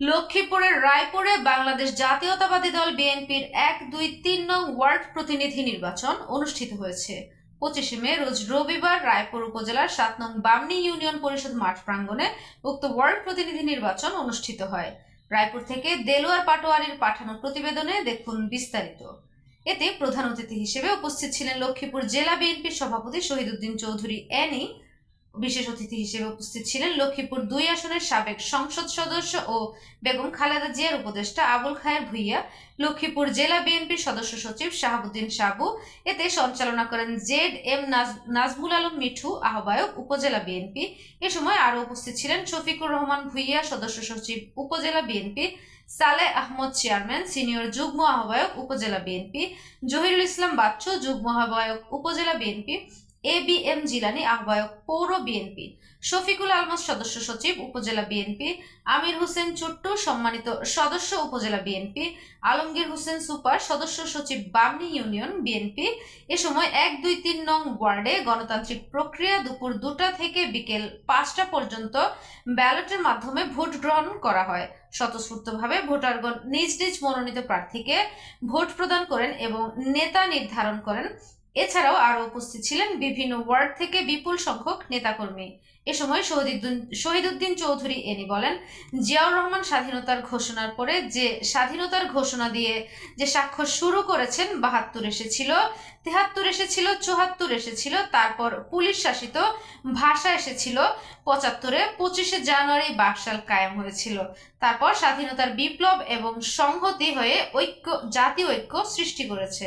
লক্ষ্মীপুরের রায়পুরে বাংলাদেশ জাতীয়তাবাদী দল বিএনপির এক, দুই, তিন নং ওয়ার্ড প্রতিনিধি নির্বাচন অনুষ্ঠিত হয়েছে। পঁচিশে মে, রোজ রবিবার রায়পুর উপজেলার সাত নং বামনি ইউনিয়ন পরিষদ মাঠ প্রাঙ্গণে উক্ত ওয়ার্ড প্রতিনিধি নির্বাচন অনুষ্ঠিত হয়। রায়পুর থেকে দেলোয়ার পাটোয়ারির পাঠানো প্রতিবেদনে দেখুন বিস্তারিত। এতে প্রধান অতিথি হিসেবে উপস্থিত ছিলেন লক্ষ্মীপুর জেলা বিএনপির সভাপতি শহীদুদ্দিন চৌধুরী এনি বিশেষ অতিথি হিসেবে উপস্থিত ছিলেন লক্ষ্মীপুর দুই আসনের সাবেক সংসদ সদস্য ও বেগম খালেদা জিয়ার উপদেষ্টা আবুল খায়ের ভুইয়া, লক্ষ্মীপুর জেলা বিএনপির সদস্য সচিব শাহাবুদ্দিন সাবু, এতে সঞ্চালনা করেন জেড এম নাজ- নাজমুল আলম মিঠু, আহ্বায়ক উপজেলা বিএনপি। এ সময় আরও উপস্থিত ছিলেন শফিকুর রহমান ভুইয়া, সদস্য সচিব উপজেলা বিএনপি, সালে আহমদ চেয়ারম্যান, সিনিয়র যুগ্ম আহ্বায়ক উপজেলা বিএনপি, জহিরুল ইসলাম বাচ্চু, যুগ্ম আহ্বায়ক উপজেলা BNP A B M Jilani, আহ্বায়ক পৌর বিএনপি। শফিকুল আলমাস সদস্য সচিব, উপজেলা বিএনপি। আমির হোসেন চুট্টু, সম্মানিত সদস্য, উপজেলা বিএনপি। আলমগীর হোসেন সুপার, সদস্য সচিব, বামনি ইউনিয়ন বিএনপি। এ সময় এক দুই তিন নং ওয়ার্ডে গণতান্ত্রিক প্রক্রিয়া দুপুর দুটা থেকে বিকেল পাঁচটা পর্যন্ত ব্যালটের মাধ্যমে ভোট গ্রহণ করা হয়। স্বতঃস্ফূর্তভাবে ভোটারগণ নিজ নিজ মনোনীত প্রার্থীকে ভোট প্রদান করেন এবং নেতা নির্ধারণ করেন। এছাড়াও আরও উপস্থিত ছিলেন বিভিন্ন ওয়ার্ড থেকে বিপুল সংখ্যক নেতাকর্মী। এ সময় শহীদুদ্দিন চৌধুরী এনি বলেন, জিয়াউর রহমান স্বাধীনতার ঘোষণার পরে যে স্বাধীনতার ঘোষণা দিয়ে যে স্বাক্ষর শুরু করেছেন, বাহাত্তর এসেছিল, তেহাত্তর এসেছিল চুহাত্তর এসেছিল, তারপর পুলিশ শাসিত ভাষা এসেছিল, পঁচাত্তরে পঁচিশে জানুয়ারি বাকশাল কায়েম হয়েছিল। তারপর স্বাধীনতার বিপ্লব এবং সংহতি হয়ে ঐক্য, জাতীয় ঐক্য সৃষ্টি করেছে।